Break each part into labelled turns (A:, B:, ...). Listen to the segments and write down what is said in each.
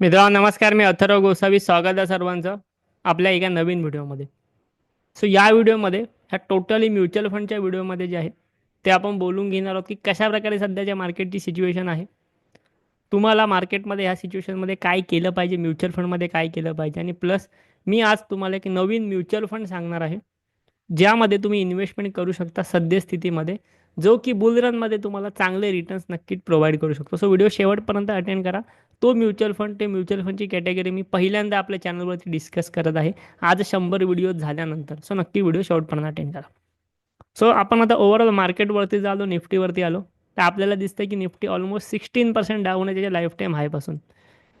A: मित्रांनो नमस्कार मी अथर्व गोसावी. स्वागत आहे सर्वांचं आपल्या एका नवीन व्हिडिओमध्ये. सो या व्हिडिओमध्ये ह्या टोटली म्युच्युअल फंडच्या व्हिडिओमध्ये जे आहे ते आपण बोलून घेणार आहोत की कशा प्रकारे सध्याच्या मार्केटची सिच्युएशन आहे. तुम्हाला मार्केटमध्ये ह्या सिच्युएशनमध्ये काय केलं पाहिजे म्युच्युअल फंडमध्ये काय केलं पाहिजे? आणि प्लस मी आज तुम्हाला एक नवीन म्युच्युअल फंड सांगणार आहे ज्यामध्ये तुम्ही इन्व्हेस्टमेंट करू शकता सद्यस्थितीमध्ये. जो की बुलरनमध्ये तुम्हाला चांगले रिटर्न्स नक्कीच प्रोव्हाइड करू शकतो. सो व्हिडिओ शेवटपर्यंत अटेंड करा. तो म्युच्युअल फंड ते म्युच्युअल फंडची कॅटेगरी मी पहिल्यांदा आपल्या चॅनलवरती डिस्कस करत आहे. आज शंभर व्हिडिओ झाल्यानंतर. सो नक्की व्हिडिओ शेवटपर्यंत अटेंड करा. सो आपण आता ओव्हरऑल मार्केटवरती आलो निफ्टीवरती आलो. तर आपल्याला दिसतं की Nifty almost sixteen percent down आहे त्याच्या लाईफ टाईम हायपासून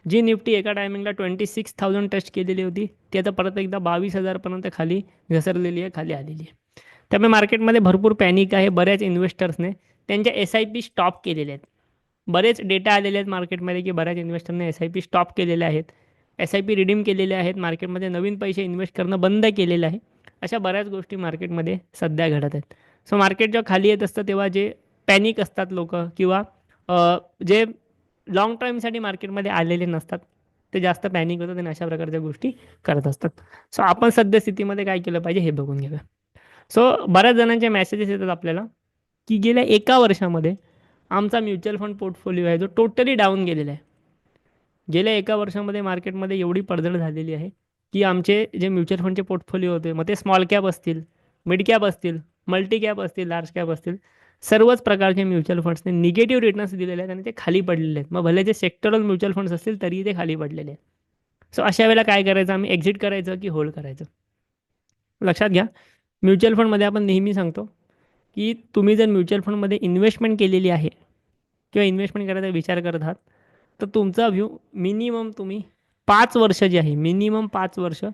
A: जी निफ्टी एका टायमिंगला ट्वेंटी सिक्स थाउजंड टच केलेली होती. ती आता परत एकदा बावीस हजारपर्यंत खाली घसरलेली आहे खाली आलेली आहे. त्यामुळे मार्केटमध्ये भरपूर पॅनिक आहे. बऱ्याच इन्व्हेस्टर्सने त्यांच्या एस आय पी स्टॉप केलेले आहेत. बरेच डेटा आलेले आहेत मार्केटमध्ये की बऱ्याच इन्व्हेस्टरने एस आय पी स्टॉप केलेले आहेत. एस आय पी रिडीम केलेले आहेत. मार्केटमध्ये नवीन पैसे इन्व्हेस्ट करणं बंद केलेलं आहे. अशा बऱ्याच गोष्टी मार्केटमध्ये सध्या घडत आहेत. सो मार्केट जेव्हा खाली येत असतं तेव्हा जे पॅनिक असतात लोक किंवा जे लॉंग टाईमसाठी मार्केटमध्ये आलेले नसतात ते जास्त पॅनिक होतात आणि अशा प्रकारच्या गोष्टी करत असतात. सो आपण सद्यस्थितीमध्ये काय केलं पाहिजे हे बघून घेऊया. सो बऱ्याच जणांचे मेसेजेस येतात आपल्याला की गेल्या एका वर्षामध्ये आमचा म्युच्युअल फंड पोर्टफोलिओ आहे जो टोटली डाऊन गेलेला आहे. गेल्या एका वर्षामध्ये मार्केटमध्ये एवढी पडझड झालेली आहे की आमचे जे म्युच्युअल फंडचे पोर्टफोलिओ होते मग ते स्मॉल कॅप असतील मिड कॅप असतील मल्टी कॅप असतील लार्ज कॅप असतील सर्वच प्रकारचे म्युच्युअल फंड्सने निगेटिव्ह रिटर्न्स दिलेले आहेत आणि ते खाली पडलेले आहेत. मग भले जे सेक्टरल म्युच्युअल फंड्स असतील तरीही ते खाली पडलेले आहेत. सो अशा वेळेला काय करायचं? आम्ही एक्झिट करायचं की होल्ड करायचं? लक्षात घ्या. म्युच्युअल फंडमध्ये आपण नेहमी सांगतो की तुम्ही जर म्युच्युअल फंडमध्ये इन्व्हेस्टमेंट केलेली आहे किंवा इन्व्हेस्टमेंट करायचा विचार करत आहात तर तुमचा व्ह्यू मिनिमम तुम्ही पाच वर्ष जे आहे मिनिमम पाच वर्ष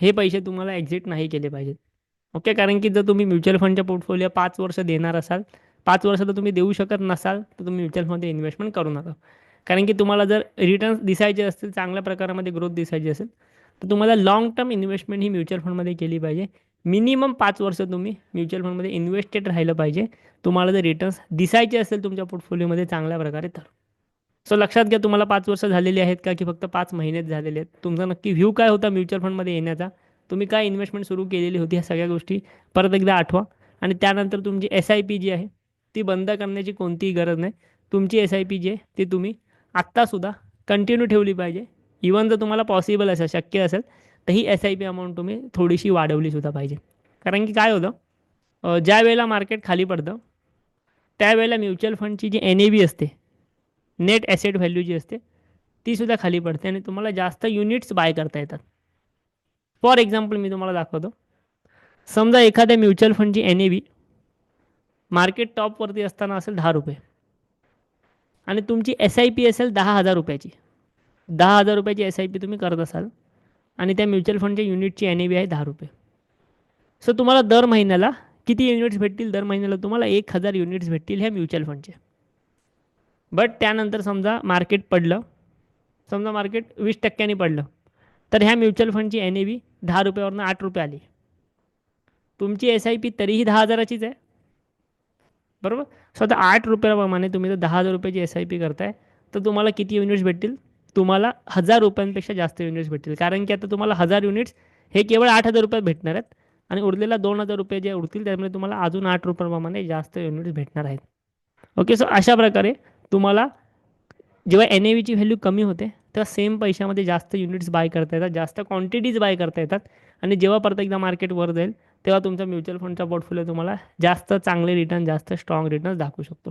A: हे पैसे तुम्हाला एक्झिट नाही केले पाहिजेत. ओके? कारण की जर तुम्ही म्युच्युअल फंडच्या पोर्टफोलिओ पाच वर्ष देणार असाल पाच वर्ष तर तुम्ही देऊ शकत नसाल तर तुम्ही म्युच्युअल फंडमध्ये इन्व्हेस्टमेंट करू नका. कारण की तुम्हाला जर रिटर्न्स दिसायचे असतील चांगल्या प्रकारामध्ये ग्रोथ दिसायची असेल तर तुम्हाला लाँग टर्म इन्व्हेस्टमेंट ही म्युच्युअल फंडमध्ये केली पाहिजे. मिनिमम पाच वर्ष तुम्ही म्युच्युअल फंडमध्ये इन्व्हेस्टेड राहिलं पाहिजे. तुम्हाला जर रिटर्न्स दिसायचे असेल तुमच्या पोर्टफोलिओमध्ये चांगल्या प्रकारे तर. सो लक्षात घ्या तुम्हाला पाच वर्ष झालेली आहेत का की फक्त पाच महिनेच झालेले आहेत? तुमचा नक्की व्ह्यू काय होता म्युच्युअल फंडमध्ये येण्याचा? तुम्ही काय इन्व्हेस्टमेंट सुरू केलेली होती ह्या सगळ्या गोष्टी? परत एकदा आठवा. आणि त्यानंतर तुमची एस आय पी जी आहे ती बंद करण्याची कोणतीही गरज नाही. तुमची एस आय पी जी आहे ती तुम्ही आत्तासुद्धा कंटिन्यू ठेवली पाहिजे. इवन जर तुम्हाला पॉसिबल असेल शक्य असेल तर ही एस आय पी अमाऊंट तुम्ही थोडीशी वाढवलीसुद्धा पाहिजे. कारण की काय होतं? ज्या वेळेला मार्केट खाली पडतं त्यावेळेला म्युच्युअल फंडची जी एन ए बी असते नेट ॲसेट व्हॅल्यू जी असते तीसुद्धा खाली पडते आणि तुम्हाला जास्त युनिट्स बाय करता येतात. फॉर एक्झाम्पल मी तुम्हाला दाखवतो. समजा एखाद्या म्युच्युअल फंडची एन ए बी मार्केट टॉपवरती असताना असेल दहा रुपये. आणि तुमची एस आय पी असेल दहा हजार रुपयाची. दहा हजार रुपयाची एस आय पी तुम्ही करत असाल आणि त्या म्युच्युअल फंडच्या युनिटची एन ए बी आहे दहा रुपये. सो तुम्हाला दर महिन्याला किती युनिट्स भेटतील? दर महिन्याला तुम्हाला एक हजार युनिट्स भेटतील ह्या म्युच्युअल फंडचे. बट त्यानंतर समजा मार्केट पडलं समजा मार्केट वीस टक्क्यांनी पडलं तर ह्या म्युच्युअल फंडची एन ए बी दहा रुपयावरनं आठ रुपये आली. तुमची एस आय पी तरीही दहा हजाराचीच आहे. बरोबर? सो आता आठ रुपयाप्रमाणे तुम्ही जर दहा हजार रुपयाची एस आय पी करताय तर तुम्हाला किती युनिट्स भेटतील? तुम्हाला हजार रुपयांपेक्षा जास्त युनिट्स भेटतील. कारण की आता तुम्हाला हजार युनिट्स हे केवळ आठ हजार रुपयात भेटणार आहेत आणि उरलेला दोन हजार रुपये जे उरतील त्यामुळे तुम्हाला अजून आठ रुपयाप्रमाणे जास्त युनिट्स भेटणार आहेत. ओके सो अशा प्रकारे तुम्हाला जेव्हा एन ए व्हीची व्हॅल्यू कमी होते तेव्हा सेम पैशामध्ये जास्त युनिट्स बाय करता येतात जास्त क्वांटिटीज बाय करता येतात आणि जेव्हा परत एकदा मार्केट वर जाईल तेव्हा तुमचा म्युच्युअल फंडचा पोर्टफोलिओ तुम्हाला जास्त चांगले रिटर्न जास्त स्ट्रॉंग रिटर्न्स दाखवू शकतो.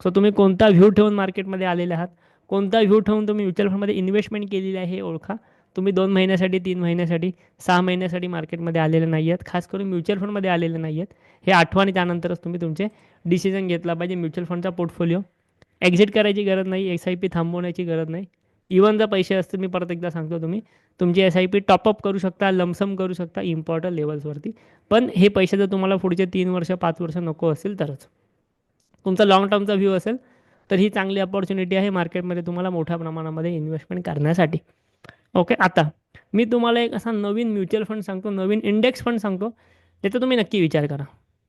A: सो तुम्ही कोणता व्ह्यू ठेवून मार्केटमध्ये आलेले आहात कोणता व्ह्यू ठेवून तुम्ही म्युच्युअल फंडमध्ये इन्व्हेस्टमेंट केलेली आहे हे ओळखा. तुम्ही दोन महिन्यासाठी तीन महिन्यासाठी सहा महिन्यासाठी मार्केटमध्ये आलेले नाही आहेत खास करून म्युच्युअल फंडमध्ये आलेले नाही आहेत हे आठवा आणि त्यानंतरच तुम्ही तुमचे डिसिजन घेतला पाहिजे. म्युच्युअल फंडचा पोर्टफोलिओ एक्झिट करायची गरज नाही एस आय पी थांबवण्याची गरज नाही. इवन जर पैसे असतील मी परत एकदा सांगतो तुम्ही तुमची एस आय पी टॉपअप करू शकता लमसम करू शकता इम्पॉर्टंट लेवल्सवरती पण हे पैसे जर तुम्हाला पुढचे तीन वर्ष पाच वर्ष नको असेल तरच. तुमचा लाँग टर्मचा व्ह्यू असेल तर ही चांगली अपॉर्च्युनिटी आहे मार्केटमध्ये तुम्हाला मोठ्या प्रमाणामध्ये इन्व्हेस्टमेंट करण्यासाठी. ओके आता मी तुम्हाला एक असा नवीन म्युच्युअल फंड सांगतो नवीन इंडेक्स फंड सांगतो त्याचा तुम्ही नक्की विचार करा.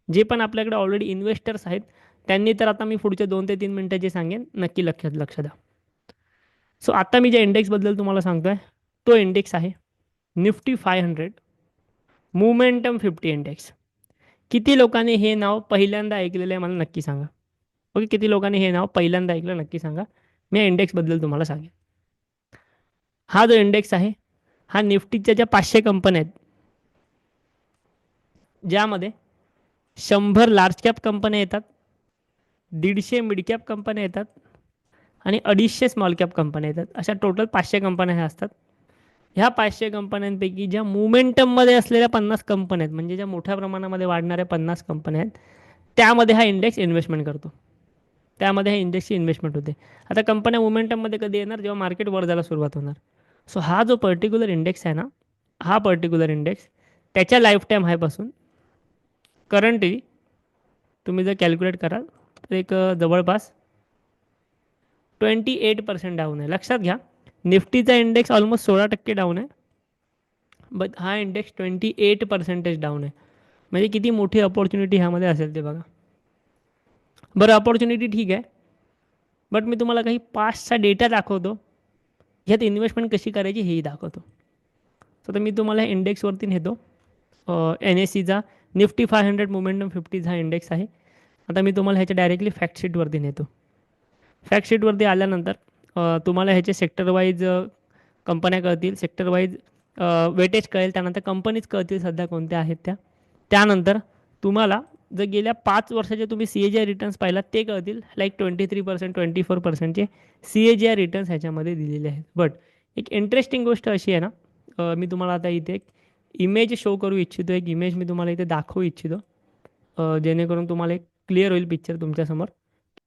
A: जे पण आपल्याकडे ऑलरेडी इन्व्हेस्टर्स आहेत त्यांनी तर आता मी पुढचे दोन ते तीन मिनटं जे सांगेन नक्की लक्ष लक्ष द्या. सो आता मी ज्या इंडेक्सबद्दल तुम्हाला सांगतो आहे तो इंडेक्स आहे Nifty five hundred momentum fifty index किती लोकांनी हे नाव पहिल्यांदा ऐकलेलं आहे मला नक्की सांगा. ओके किती लोकांनी हे नाव पहिल्यांदा ऐकलं नक्की सांगा. मी या इंडेक्सबद्दल तुम्हाला सांगेन. हा जो इंडेक्स आहे हा निफ्टीच्या ज्या पाचशे कंपन्या आहेत ज्यामध्ये शंभर लार्ज कॅप कंपन्या येतात दीडशे मिड कॅप कंपन्या येतात आणि अडीचशे स्मॉल कॅप कंपन्या येतात. अशा टोटल पाचशे कंपन्या ह्या असतात. ह्या पाचशे कंपन्यांपैकी ज्या मुमेंटममध्ये असलेल्या पन्नास कंपन्या आहेत म्हणजे ज्या मोठ्या प्रमाणामध्ये वाढणाऱ्या पन्नास कंपन्या आहेत त्यामध्ये हा इंडेक्स इन्व्हेस्टमेंट करतो. त्यामध्ये ह्या इंडेक्सची इन्व्हेस्टमेंट होते. आता कंपन्या मोमेंटममध्ये कधी येणार? जेव्हा मार्केट वर जायला सुरुवात होणार. सो हा जो पर्टिक्युलर इंडेक्स आहे ना हा पर्टिक्युलर इंडेक्स त्याच्या लाईफ टाईम हायपासून करंटली तुम्ही जर कॅल्क्युलेट कराल तर एक जवळपास ट्वेंटी एट पर्सेंट डाऊन आहे. लक्षात घ्या निफ्टीचा इंडेक्स ऑलमोस्ट सोळा टक्के डाऊन आहे. बट हा index twenty eight percentage down आहे. म्हणजे किती मोठी अपॉर्च्युनिटी ह्यामध्ये असेल ते बघा. बरं अपॉर्च्युनिटी ठीक आहे. बट मी तुम्हाला काही पास्टचा डेटा दाखवतो. ह्यात इन्व्हेस्टमेंट कशी करायची हेही दाखवतो. तर आता मी तुम्हाला इंडेक्सवरती नेतो. एन एस सीचा निफ्टी फाय हंड्रेड मोमेंटम फिफ्टीचा हा इंडेक्स आहे. आता मी तुम्हाला ह्याच्या डायरेक्टली फॅक्टशीटवरती नेतो. फॅक्टशीटवरती आल्यानंतर तुम्हाला ह्याचे सेक्टर वाईज कंपन्या कळतील. सेक्टर वाईज वेटेज कळेल. त्यानंतर कंपनीज कळतील सध्या कोणत्या आहेत त्या. त्यानंतर तुम्हाला जर गेल्या पाच वर्षाचे तुम्ही C A G I returns पाहिलात ते कळतील. Like twenty three percent twenty four पर्सेंटचे C A G I returns ह्याच्यामध्ये दिलेले आहेत. बट एक इंटरेस्टिंग गोष्ट अशी आहे ना मी तुम्हाला आता इथे एक इमेज शो करू इच्छितो. एक इमेज मी तुम्हाला इथे दाखवू इच्छितो. जेणेकरून तुम्हाला एक क्लिअर होईल पिक्चर तुमच्यासमोर.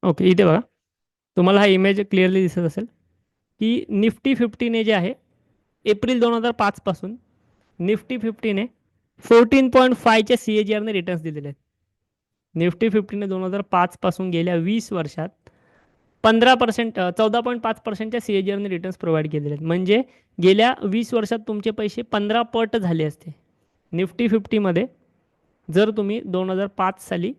A: ओके इथे बघा. तुम्हाला हा इमेज क्लिअरली दिसत असेल की निफ्टी फिफ्टीने जे आहे एप्रिल दोन हजार पाचपासून निफ्टी फिफ्टीने फोर्टीन पॉईंट फायच्या सी ए जी आरने रिटर्न्स दिलेले आहेत. निफ्टी फिफ्टीने दोन हजार पाचपासून गेल्या वीस वर्षात पंधरा पर्सेंट चौदा पॉईंट पाच पर्सेंटच्या सी एजीआरने आरने रिटर्न्स प्रोव्हाइड केलेले आहेत. म्हणजे गेल्या वीस वर्षात तुमचे पैसे पंधरा पट झाले असते. निफ्टी फिफ्टीमध्ये जर तुम्ही दोन हजार पाच साली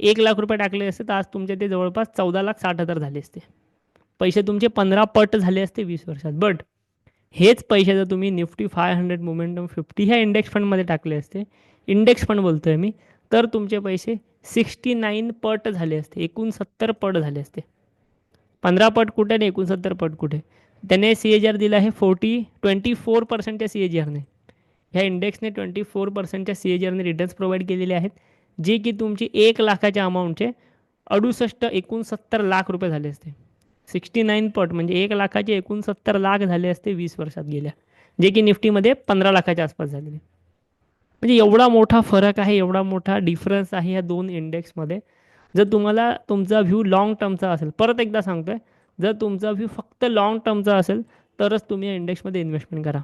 A: एक लाख रुपये टाकले असते तर आज तुमचे ते जवळपास चौदा लाख साठ हजार झाले असते. पैसे तुमचे पंधरा पट झाले असते वीस वर्षात. बट हेच पैसे जर तुम्ही Nifty five hundred momentum fifty ह्या इंडेक्स फंडमध्ये टाकले असते इंडेक्स फंड बोलतो आहे मी तर तुमचे पैसे सिक्स्टी नाईन पट झाले असते. एकोणसत्तर पट झाले असते. पंधरा पट कुठे आणि एकोणसत्तर पट कुठे? त्याने सी एच आर दिला आहे फोर्टी ट्वेंटी फोर पर्सेंटच्या सी एच आरने ह्या इंडेक्सने ट्वेंटी फोर पर्सेंटच्या सी एच आरने रिटर्न्स प्रोव्हाइड केलेले आहेत जे की तुमची एक लाखाच्या अमाऊंटचे अडुसष्ट एकोणसत्तर लाख रुपये झाले असते. सिक्स्टी नाईन पट म्हणजे एक लाखाचे एकोणसत्तर लाख झाले असते वीस वर्षात गेल्या जे की निफ्टीमध्ये पंधरा लाखाच्या आसपास झालेले. म्हणजे एवढा मोठा फरक आहे एवढा मोठा डिफरन्स आहे ह्या दोन इंडेक्समध्ये जर तुम्हाला तुमचा व्ह्यू लाँग टर्मचा असेल परत एकदा सांगतो आहे जर तुमचा व्ह्यू फक्त लाँग टर्मचा असेल तरच तुम्ही या इंडेक्समध्ये इन्व्हेस्टमेंट करा.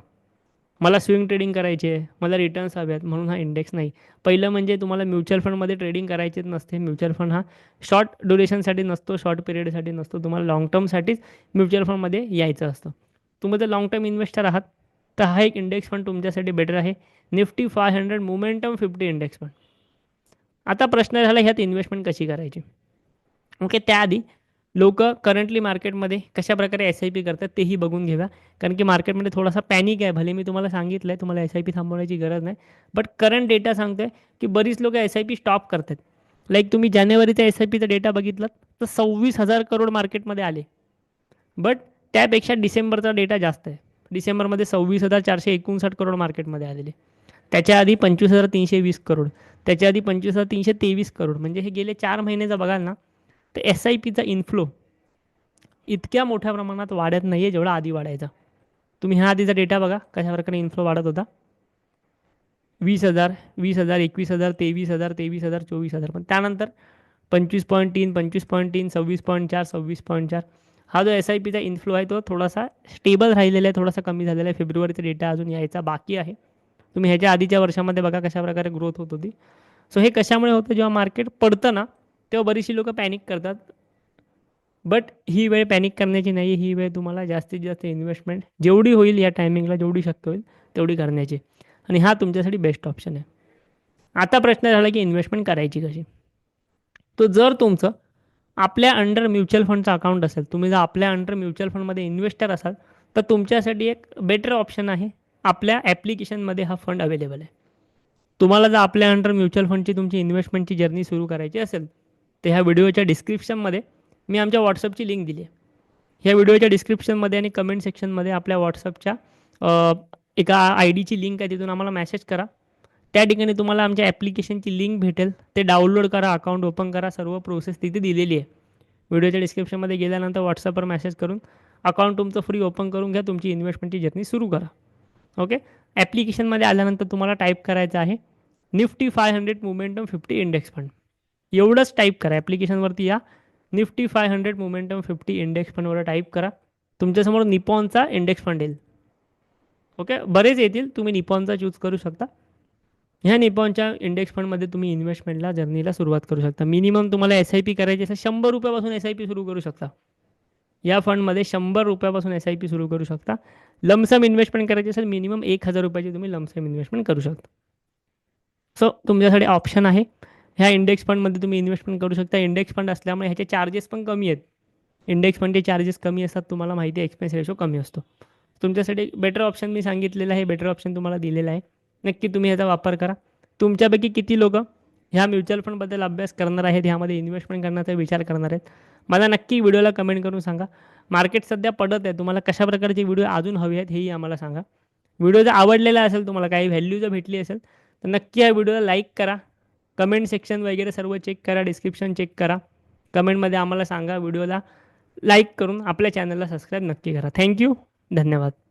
A: मला स्विंग ट्रेडिंग करायची आहे मला रिटर्न्स हवे आहेत म्हणून हा इंडेक्स नाही. पहिलं म्हणजे तुम्हाला म्युच्युअल फंडमध्ये ट्रेडिंग करायचीच नसते. म्युच्युअल फंड हा शॉर्ट ड्युरेशनसाठी नसतो शॉर्ट पिरियडसाठी नसतो. तुम्हाला लाँग टर्मसाठीच म्युच्युअल फंडमध्ये यायचं असतं. तुम्ही जर लाँग टर्म इन्व्हेस्टर आहात तर हा एक इंडेक्स फंड तुमच्यासाठी बेटर आहे. Nifty five hundred momentum fifty index fund आता प्रश्न झाला ह्यात इन्व्हेस्टमेंट कशी करायची? ओके त्याआधी लोक करंटली मार्केटमध्ये कशा प्रकारे एस आय पी करतात तेही बघून घेऊया. कारण की मार्केटमध्ये थोडासा पॅनिक आहे. भले मी तुम्हाला सांगितलं आहे तुम्हाला एस आय पी थांबवण्याची गरज नाही. बट करंट डेटा सांगतोय की बरीच लोक एस आय पी स्टॉप करतात. लाईक तुम्ही जानेवारीचा एस आय पीचा डेटा बघितलात तर सव्वीस हजार करोड मार्केटमध्ये आले. बट त्यापेक्षा डिसेंबरचा डेटा जास्त आहे. डिसेंबरमध्ये सव्वीस हजार चारशे एकोणसाठ करोड मार्केटमध्ये आलेले. त्याच्या आधी पंचवीस हजार तीनशे वीस करोड त्याच्या आधी पंचवीस हजार तीनशे तेवीस करोड म्हणजे हे गेले चार महिन्याचं बघाल ना तर एस आय पीचा इन्फ्लो इतक्या मोठ्या प्रमाणात वाढत नाही आहे जेवढा आधी वाढायचा. तुम्ही ह्या आधीचा डेटा बघा कशा प्रकारे इन्फ्लो वाढत होता. वीस हजार वीस हजार एकवीस हजार तेवीस हजार तेवीस हजार चोवीस हजार पण त्यानंतर पंचवीस पॉईंट तीन पंचवीस पॉईंट तीन सव्वीस पॉईंट चार सव्वीस पॉईंट चार हा जो एस आय पीचा इन्फ्लो आहे तो थोडासा स्टेबल राहिलेला आहे थोडासा कमी झालेला आहे. फेब्रुवारीचा डेटा अजून यायचा बाकी आहे. तुम्ही ह्याच्या आधीच्या वर्षामध्ये बघा कशा प्रकारे ग्रोथ होत होती. सो हे कशामुळे होतं? जेव्हा मार्केट पडतं ना तेव्हा बरीचशी लोकं पॅनिक करतात. बट ही वेळ पॅनिक करण्याची नाही ही वेळ तुम्हाला जास्तीत जास्त इन्व्हेस्टमेंट जेवढी होईल या टायमिंगला जेवढी शक्य होईल तेवढी करण्याची. आणि हा तुमच्यासाठी बेस्ट ऑप्शन आहे. आता प्रश्न झाला की इन्व्हेस्टमेंट करायची कशी? तो जर तुमचं आपल्या अंडर म्युच्युअल फंडचा अकाउंट असेल तुम्ही जर आपल्या अंडर म्युच्युअल फंडमध्ये इन्व्हेस्टर असाल तर तुमच्यासाठी एक बेटर ऑप्शन आहे आपल्या ॲप्लिकेशनमध्ये हा फंड अवेलेबल आहे. तुम्हाला जर आपल्या अंडर म्युच्युअल फंडची तुमची इन्व्हेस्टमेंटची जर्नी सुरू करायची असेल तर ह्या व्हिडिओच्या डिस्क्रिप्शनमध्ये मी आमच्या व्हॉट्सअपची लिंक दिली आहे. ह्या व्हिडिओच्या डिस्क्रिप्शनमध्ये आणि कमेंट सेक्शनमध्ये आपल्या व्हॉट्सअपच्या एका आय डीची लिंक आहे तिथून आम्हाला मेसेज करा. त्या ठिकाणी तुम्हाला आमच्या ॲप्लिकेशनची लिंक भेटेल. ते डाउनलोड करा अकाउंट ओपन करा सर्व प्रोसेस तिथे दिलेली आहे. व्हिडिओच्या डिस्क्रिप्शनमध्ये गेल्यानंतर व्हॉट्सअपवर मेसेज करून अकाउंट तुमचं फ्री ओपन करून घ्या तुमची इन्व्हेस्टमेंटची जर्नी सुरू करा. ओके? ॲप्लिकेशनमध्ये आल्यानंतर तुम्हाला टाईप करायचं आहे Nifty five hundred momentum fifty index fund एवढंच टाईप करा ॲप्लिकेशनवरती या. Nifty five hundred momentum fifty index फंडवर type करा. तुमच्यासमोर निपॉनचा इंडेक्स फंड येईल. ओके? बरेच येतील तुम्ही निपॉनचा चूज करू शकता. ह्या निपॉनच्या इंडेक्स फंडमध्ये तुम्ही इन्व्हेस्टमेंटला जर्नीला सुरुवात करू शकता. मिनिमम तुम्हाला एस आय पी करायची असेल शंभर रुपयापासून एस आय पी सुरू करू शकता. या फंडमध्ये शंभर रुपयापासून एस आय पी सुरू करू शकता. लमसम इन्व्हेस्टमेंट करायची असेल मिनिमम एक हजार रुपयाची तुम्ही लमसम इन्व्हेस्टमेंट करू शकता. सो तुमच्यासाठी ऑप्शन आहे. ह्या इंडेक्स फंडमध्ये तुम्ही इन्व्हेस्टमेंट करू शकता. इंडेक्स फंड असल्यामुळे ह्याचे चार्जेस पण कमी आहेत. इंडेक्स फंडचे चार्जेस कमी असतात तुम्हाला माहिती आहे एक्सपेन्स रेशो कमी असतो. तुमच्यासाठी बेटर ऑप्शन मी सांगितलेलं आहे बेटर ऑप्शन तुम्हाला दिलेलं आहे. नक्की तुम्ही ह्याचा वापर करा. तुमच्यापैकी किती लोक ह्या म्युच्युअल फंडबद्दल अभ्यास करणार आहेत ह्यामध्ये इन्व्हेस्टमेंट करण्याचा विचार करणार आहेत. मला नक्की व्हिडिओला कमेंट करून सांगा. मार्केट सध्या पडत आहे. तुम्हाला कशा प्रकारचे व्हिडिओ अजून हवे आहेत हेही आम्हाला सांगा. व्हिडिओ जर आवडलेला असेल तुम्हाला काही व्हॅल्यू जर भेटली असेल तर नक्की या व्हिडिओला लाईक करा. कमेंट सेक्शन वगैरे सर्व चेक करा डिस्क्रिप्शन चेक करा. कमेंटमध्ये आम्हाला सांगा व्हिडिओला लाईक करून आपल्या चॅनलला सबस्क्राईब नक्की करा. थँक्यू धन्यवाद.